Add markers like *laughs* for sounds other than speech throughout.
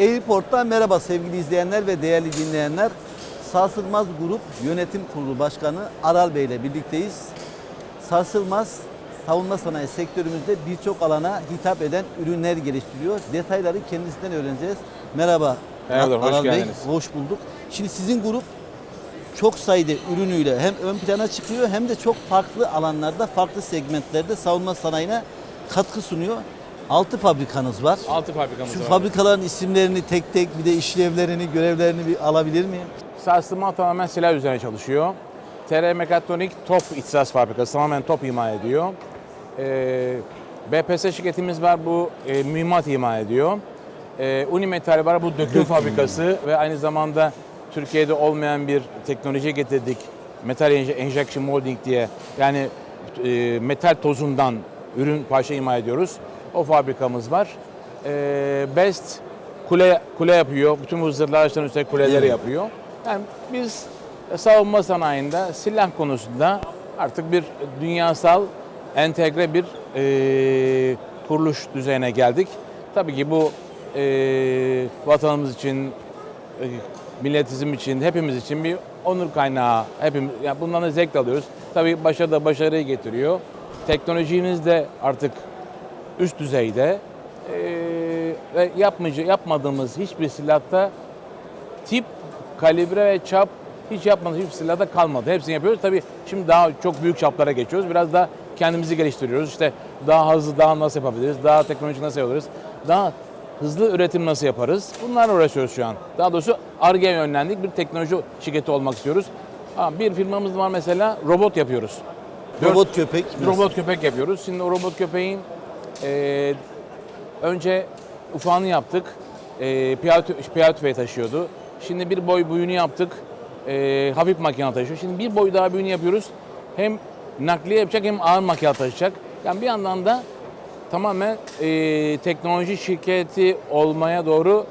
Airport'tan merhaba sevgili izleyenler ve değerli dinleyenler. Sarsılmaz Grup Yönetim Kurulu Başkanı Aral Bey ile birlikteyiz. Sarsılmaz savunma sanayi sektörümüzde birçok alana hitap eden ürünler geliştiriyor. Detayları kendisinden öğreneceğiz. Merhaba Merhabalar, hoş Aral Bey, geldiniz. hoş bulduk. Şimdi sizin grup çok sayıda ürünüyle hem ön plana çıkıyor hem de çok farklı alanlarda, farklı segmentlerde savunma sanayine katkı sunuyor. 6 fabrikanız var. Altı fabrikamız Şu var. fabrikaların isimlerini tek tek bir de işlevlerini, görevlerini bir alabilir miyim? Sarsılma tamamen silah üzerine çalışıyor. TR Mekatronik top ihtisas fabrikası tamamen top imal ediyor. Ee, BPS şirketimiz var bu e, mühimmat imal ediyor. Ee, Unimetal var bu döküm fabrikası ve aynı zamanda Türkiye'de olmayan bir teknoloji getirdik. Metal inje- injection molding diye yani e, metal tozundan ürün parça imal ediyoruz. O fabrikamız var. Ee, Best kule kule yapıyor. Bütün bu zırhlı araçların üstüne kuleleri yapıyor. Yani biz savunma sanayinde silah konusunda artık bir dünyasal entegre bir e, kuruluş düzeyine geldik. Tabii ki bu e, vatanımız için, e, milletizm için, hepimiz için bir onur kaynağı. Hepimiz, yani bundan da zevk alıyoruz. Tabii başarı da başarıyı getiriyor. Teknolojimiz de artık üst düzeyde. Ee, ve yapmayıcı, yapmadığımız hiçbir silahta tip, kalibre ve çap hiç yapmadığımız hiçbir silahda kalmadı. Hepsini yapıyoruz. Tabii şimdi daha çok büyük çaplara geçiyoruz. Biraz da kendimizi geliştiriyoruz. İşte daha hızlı, daha nasıl yapabiliriz? Daha teknolojik nasıl yapabiliriz? Daha hızlı üretim nasıl yaparız? Bunlarla uğraşıyoruz şu an. Daha doğrusu ARGE'ye yönlendik. Bir teknoloji şirketi olmak istiyoruz. Ha, bir firmamız var mesela robot yapıyoruz. Robot köpek. Robot köpek yapıyoruz. Şimdi o robot köpeğin e, önce ufağını yaptık. E, piyade, piyade tüfeği taşıyordu. Şimdi bir boy büyüğünü yaptık. E, hafif makine taşıyor. Şimdi bir boy daha büyüğünü yapıyoruz. Hem nakliye yapacak hem ağır makine taşıyacak. Yani bir yandan da tamamen e, teknoloji şirketi olmaya doğru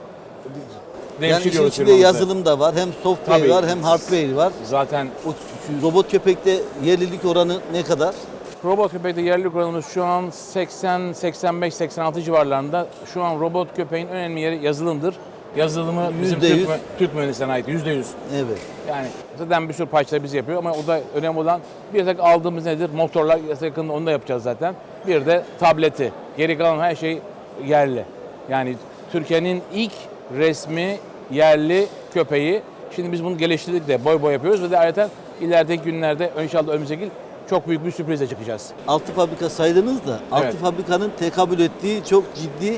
Yani işin içinde yazılım da var, hem software Tabii. var, hem hardware var. Zaten O robot köpekte yerlilik oranı ne kadar? Robot köpekte yerlilik oranımız şu an 80, 85, 86 civarlarında. Şu an robot köpeğin önemli yeri yazılımdır. Yazılımı bizim Yüzde yüz. Türk, mü- Türk mühendislerine ait. Yüzde yüz. Evet. Yani zaten bir sürü parçaları biz yapıyor ama o da önemli olan bir tek aldığımız nedir? Motorlar yakında onu da yapacağız zaten. Bir de tableti. Geri kalan her şey yerli. Yani Türkiye'nin ilk resmi yerli köpeği. Şimdi biz bunu geliştirdik de boy boy yapıyoruz ve de ayrıca ilerideki günlerde inşallah önümüzdeki çok büyük bir sürprizle çıkacağız. 6 fabrika saydınız da 6 Evet. fabrikanın tekabül ettiği çok ciddi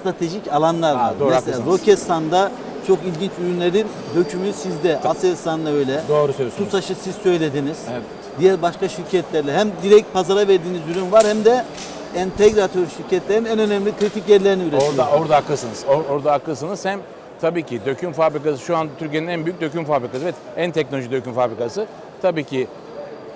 stratejik alanlar Ha, var. doğru, Mesela haklısınız. Roketsan'da çok ilginç ürünlerin dökümü sizde. Aselsan'la öyle. Doğru söylüyorsunuz. TUSAŞ'ı siz söylediniz. Evet. Diğer başka şirketlerle hem direkt pazara verdiğiniz ürün var hem de entegratör şirketlerin en önemli kritik yerlerini üretiyorsunuz. Orada orada haklısınız. Or- orada haklısınız. Hem tabii ki döküm fabrikası şu an Türkiye'nin en büyük döküm fabrikası. Evet, en teknoloji döküm fabrikası. Tabii ki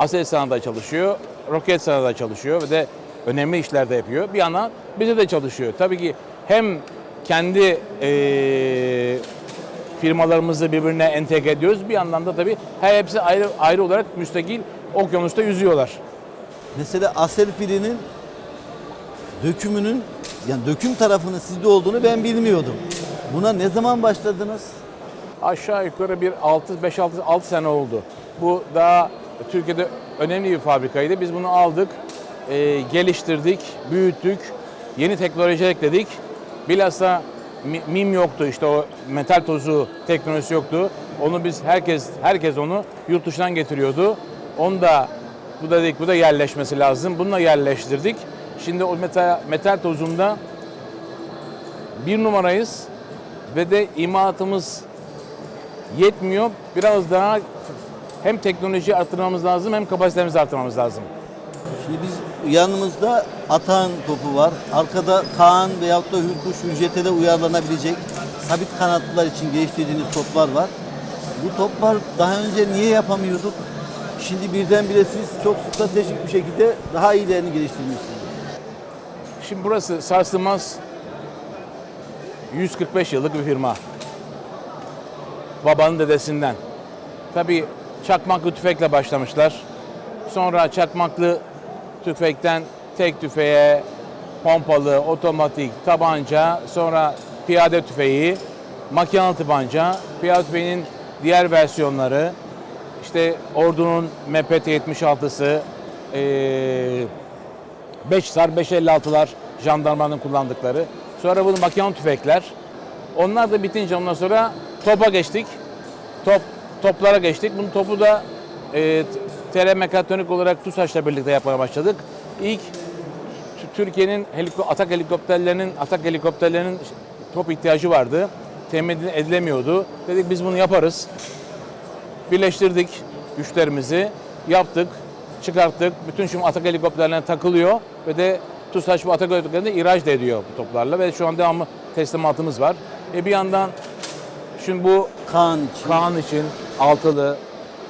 Aselsan'da çalışıyor, Roketsan'da çalışıyor ve de önemli işler de yapıyor. Bir yandan bize de çalışıyor. Tabii ki hem kendi eee firmalarımızı birbirine entegre ediyoruz. Bir yandan da tabii her hepsi ayrı ayrı olarak müstakil okyanusta yüzüyorlar. Mesela Aselfili'nin dökümünün yani döküm tarafının sizde olduğunu ben bilmiyordum. Buna ne zaman başladınız? Aşağı yukarı bir 6 5 6 6 sene oldu. Bu daha Türkiye'de önemli bir fabrikaydı. Biz bunu aldık, e, geliştirdik, büyüttük, yeni teknoloji ekledik. Bilhassa mi- mim yoktu işte o metal tozu teknolojisi yoktu. Onu biz herkes herkes onu yurt dışından getiriyordu. Onu da bu da dedik bu da yerleşmesi lazım. Bununla yerleştirdik. Şimdi o metal, metal tozunda bir numarayız ve de imalatımız yetmiyor. Biraz daha hem teknoloji arttırmamız lazım hem kapasitemizi arttırmamız lazım. Şimdi biz yanımızda Atan topu var. Arkada Kaan veyahut da Hürkuş Hücrete de uyarlanabilecek sabit kanatlılar için geliştirdiğiniz toplar var. Bu toplar daha önce niye yapamıyorduk? Şimdi birdenbire siz çok stratejik bir şekilde daha iyilerini geliştirmişsiniz. Şimdi burası sarsılmaz 145 yıllık bir firma. Babanın dedesinden. Tabii çakmaklı tüfekle başlamışlar. Sonra çakmaklı tüfekten tek tüfeğe, pompalı, otomatik, tabanca, sonra piyade tüfeği, makinalı tabanca, piyade tüfeğinin diğer versiyonları, işte ordunun MPT-76'sı, eee 5 sar 556'lar jandarmanın kullandıkları. Sonra bunu makinalı tüfekler. Onlar da bitince ondan sonra topa geçtik. Top toplara geçtik. Bunu topu da e, TR Mekatronik olarak TUSAŞ'la birlikte yapmaya başladık. İlk Türkiye'nin heliko- atak helikopterlerinin atak helikopterlerinin top ihtiyacı vardı. Temin edilemiyordu. Dedik biz bunu yaparız. Birleştirdik güçlerimizi, yaptık, çıkarttık. Bütün şimdi atak helikopterlerine takılıyor ve de TUSAŞ bu atak helikopterlerine ihraç da ediyor bu toplarla ve şu an devamlı teslimatımız var. E bir yandan şimdi bu Kaan için. Kaan için altılı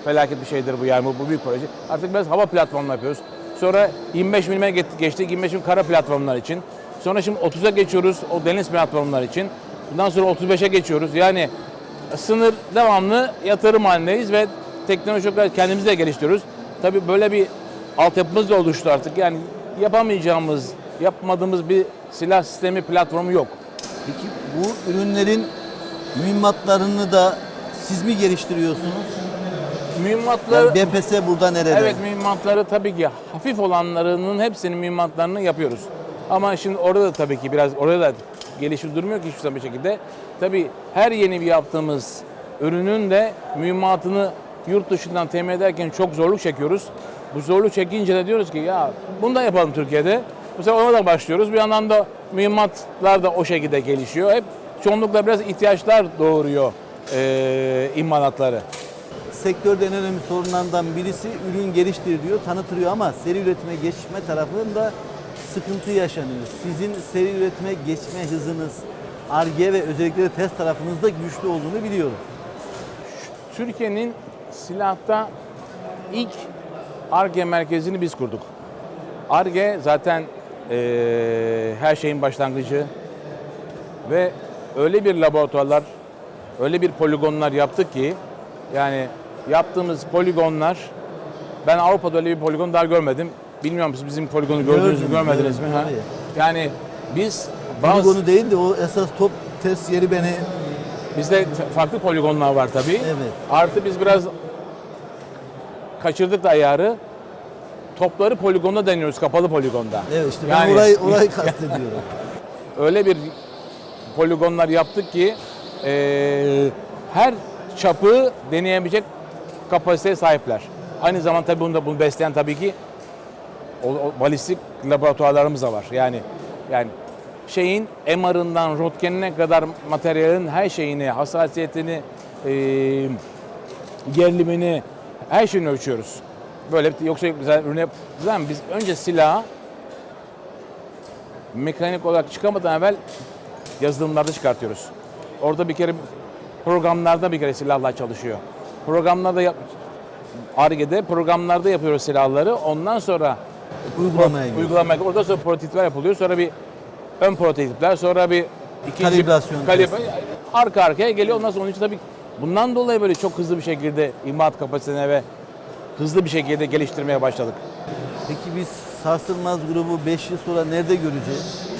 felaket bir şeydir bu yani bu, bu büyük proje. Artık biraz hava platformu yapıyoruz. Sonra 25 milime get- geçtik 25 milim kara platformlar için. Sonra şimdi 30'a geçiyoruz o deniz platformlar için. Bundan sonra 35'e geçiyoruz. Yani sınır devamlı yatırım halindeyiz ve teknoloji olarak kendimizi de geliştiriyoruz. Tabii böyle bir altyapımız da oluştu artık. Yani yapamayacağımız, yapmadığımız bir silah sistemi platformu yok. Peki bu ürünlerin mühimmatlarını da siz mi geliştiriyorsunuz? Mühimmatlar Yani BPS burada nerede? Evet mühimmatları tabii ki hafif olanlarının hepsinin mühimmatlarını yapıyoruz. Ama şimdi orada da tabii ki biraz orada da gelişim durmuyor ki hiçbir zaman bir şekilde. Tabii her yeni bir yaptığımız ürünün de mühimmatını yurt dışından temin ederken çok zorluk çekiyoruz. Bu zorluk çekince de diyoruz ki ya bunu da yapalım Türkiye'de. Bu sefer ona da başlıyoruz. Bir yandan da mühimmatlar da o şekilde gelişiyor. Hep çoğunlukla biraz ihtiyaçlar doğuruyor eee imalatları. Sektörde en önemli sorunlardan birisi ürün geliştiriliyor, tanıtılıyor ama seri üretime geçme tarafında sıkıntı yaşanıyor. Sizin seri üretime geçme hızınız, ARGE ve özellikle de test tarafınızda güçlü olduğunu biliyorum. Türkiye'nin silahta ilk ARGE merkezini biz kurduk. ARGE zaten eee, her şeyin başlangıcı ve öyle bir laboratuvarlar, öyle bir poligonlar yaptık ki yani yaptığımız poligonlar ben Avrupa'da öyle bir poligon daha görmedim. Bilmiyorum siz bizim poligonu gördünüz mü, görmediniz mi? Ha? Yani biz bazı Poligonu değil de o esas top test yeri beni Bizde farklı poligonlar var tabii. Evet. Artı biz biraz kaçırdık da ayarı. Topları poligonda deniyoruz, kapalı poligonda. evet işte ben Yani- orayı orayı *laughs* kastediyorum. Öyle bir poligonlar yaptık ki eee, her çapı deneyebilecek kapasiteye sahipler. Aynı zamanda tabii bunu da bunu besleyen tabii ki o, o balistik laboratuvarlarımız da var. Yani yani şeyin MR'ından röntgenine kadar materyalin her şeyini, hassasiyetini, eee gerilimini, her şeyini ölçüyoruz. Böyle yoksa güzel ürüne zaten biz önce silahı mekanik olarak çıkamadan evvel yazılımlarda çıkartıyoruz. Orada bir kere programlarda bir kere silahlar çalışıyor. Programlarda yap Ar-Ge'de programlarda yapıyoruz silahları. Ondan sonra Uygulamaya giriyor. uygulamaya orada sonra prototipler yapılıyor. Sonra bir ön prototipler, sonra bir ikinci Kalibrasyon kalibra arka arkaya geliyor. Ondan sonra onun için tabii bundan dolayı böyle çok hızlı bir şekilde imalat kapasitesine ve hızlı bir şekilde geliştirmeye başladık. Peki biz Sarsılmaz grubu 5 yıl sonra nerede göreceğiz?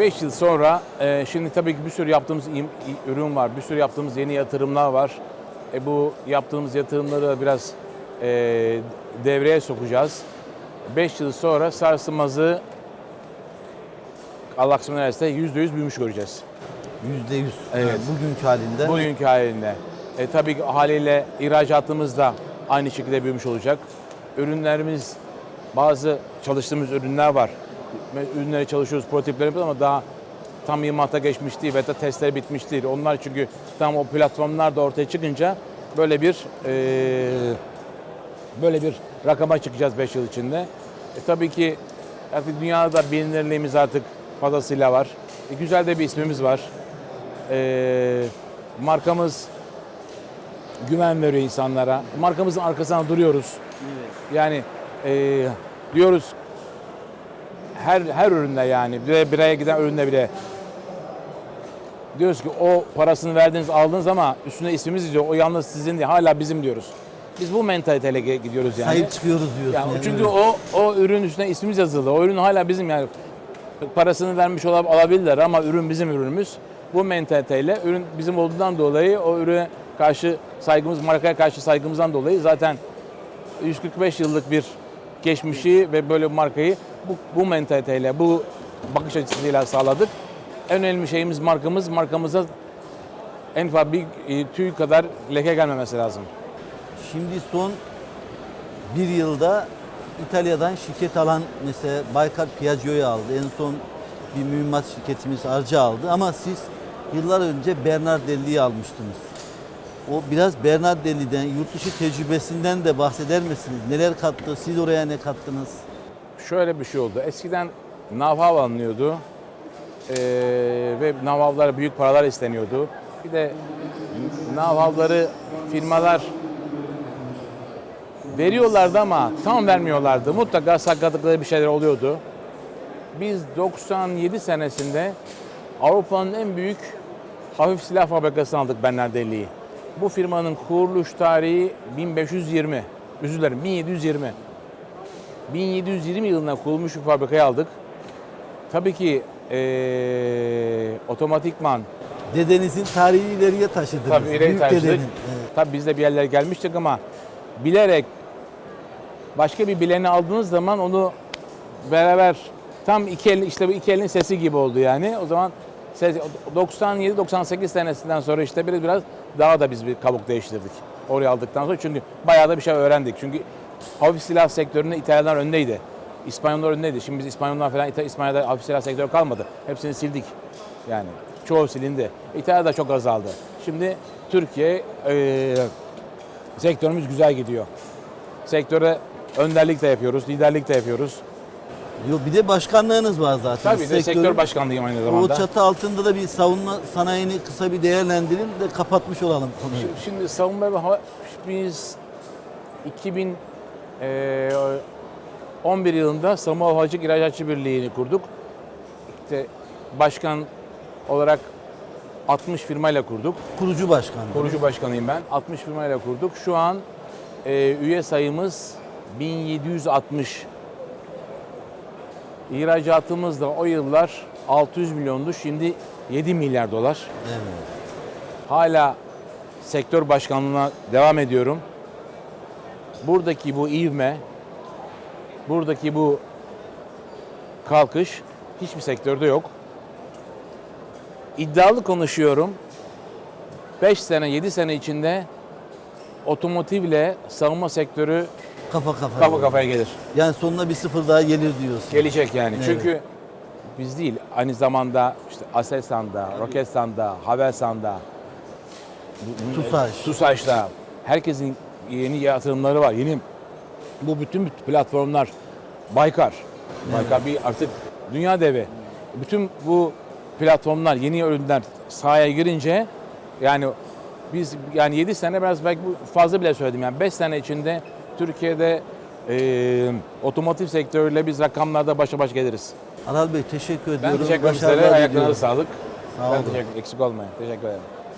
5 yıl sonra e, şimdi tabii ki bir sürü yaptığımız ürün var, bir sürü yaptığımız yeni yatırımlar var. E, bu yaptığımız yatırımları biraz e, devreye sokacağız. 5 yıl sonra sarsılmazı Allah kısmına erse %100 büyümüş göreceğiz. %100. Evet. Yani bugünkü halinde. Bugünkü halinde. E, tabii ki haliyle ihracatımız da aynı şekilde büyümüş olacak. Ürünlerimiz, bazı çalıştığımız ürünler var. Ürünleri çalışıyoruz, prototipleri yapıyoruz ama daha tam imata geçmiş değil ve de testleri bitmiş değil. Onlar çünkü tam o platformlar da ortaya çıkınca böyle bir e, böyle bir rakama çıkacağız 5 yıl içinde. E, tabii ki artık dünyada bilinirliğimiz artık fazlasıyla var. E, güzel de bir ismimiz var. E, markamız güven veriyor insanlara. Markamızın arkasına duruyoruz. Yani e, diyoruz her her üründe yani bire biraya giden üründe bile diyoruz ki o parasını verdiniz aldınız ama üstüne ismimiz yazıyor. O yalnız sizin değil hala bizim diyoruz. Biz bu mentaliteyle gidiyoruz yani. Sahip çıkıyoruz diyorsun. Yani yani çünkü o o ürün üstüne ismimiz yazılı. O ürün hala bizim yani. parasını vermiş olab- olabilirler ama ürün bizim ürünümüz. Bu mentaliteyle ürün bizim olduğundan dolayı o ürüne karşı saygımız, markaya karşı saygımızdan dolayı zaten 145 yıllık bir geçmişi ve böyle bir markayı bu, bu mentaliteyle, bu bakış açısıyla sağladık. En önemli şeyimiz markamız. Markamıza en fazla bir e, tüy kadar leke gelmemesi lazım. Şimdi son bir yılda İtalya'dan şirket alan mesela Baykar Piaggio'yu aldı. En son bir mühimmat şirketimiz Arca aldı. Ama siz yıllar önce Bernardelli'yi almıştınız. O biraz Bernardelli'den, yurt dışı tecrübesinden de bahseder misiniz? Neler kattı? Siz oraya ne kattınız? Şöyle bir şey oldu. Eskiden navhav alınıyordu. Ee, ve navhavlara büyük paralar isteniyordu. Bir de navhavları firmalar veriyorlardı ama tam vermiyorlardı. Mutlaka sakatlıkları bir şeyler oluyordu. Biz 97 senesinde Avrupa'nın en büyük hafif silah fabrikasını aldık Bernardelli'yi. Bu firmanın kuruluş tarihi 1520. Özür dilerim 1720. 1720 yılında kurulmuş bir fabrikayı aldık. Tabii ki eee otomatikman Dedenizin tarihi ileriye taşıdınız. tabii ileri Büyük taşıdık. dedenin. Evet. Tabii biz de bir yerlere gelmiştik ama bilerek başka bir bileni aldığınız zaman onu beraber tam iki elin işte bu iki elin sesi gibi oldu yani. O zaman 97-98 senesinden sonra işte biraz biraz daha da biz bir kabuk değiştirdik. Oraya aldıktan sonra çünkü bayağı da bir şey öğrendik. Çünkü hafif silah sektöründe İtalyanlar öndeydi. İspanyollar öndeydi. Şimdi biz İspanyollar falan İspanya'da hafif silah sektörü kalmadı. Hepsini sildik. Yani çoğu silindi. İtalya'da çok azaldı. Şimdi Türkiye eee sektörümüz güzel gidiyor. Sektöre önderlik de yapıyoruz, liderlik de yapıyoruz. Yo, bir de başkanlığınız var zaten. Tabii de sektör başkanlığıyım aynı O zamanda. çatı altında da bir savunma sanayini kısa bir değerlendirin de kapatmış olalım konuyu. Şimdi, şimdi savunma ve hava biz 2000 eee, 11 yılında Savunma Havacılık İhracatçı Birliği'ni kurduk. İşte başkan olarak 60 firmayla kurduk. Kurucu başkan. Kurucu başkanıyım ben. 60 firmayla kurduk. Şu an e, üye sayımız 1760. İhracatımız da o yıllar 600 milyondu. Şimdi 7 milyar dolar. Evet. Hala sektör başkanlığına devam ediyorum. Buradaki bu ivme, buradaki bu kalkış hiçbir sektörde yok. İddialı konuşuyorum. 5 sene, 7 sene içinde otomotivle savunma sektörü Kafa kafaya. kafa kafaya gelir. Yani sonuna bir sıfır daha gelir diyorsun. Gelecek yani. Evet. Çünkü biz değil, aynı zamanda işte Aselsan'da, Roketsan'da, Havelsan'da, TUSAŞ. TUSAŞ'ta herkesin yeni yatırımları var. Yeni bu bütün platformlar Baykar. Baykar bir artık dünya devi. Bütün bu platformlar, yeni ürünler sahaya girince yani biz yani 7 sene biraz belki fazla bile söyledim yani 5 sene içinde Türkiye'de e, otomotiv sektörüyle biz rakamlarda başa baş geliriz. Aral Bey teşekkür Ben ediyorum. teşekkür ederim diliyorum. sağlık. Sağ ben olun. teşekkür Eksik olmayın. Teşekkür ederim.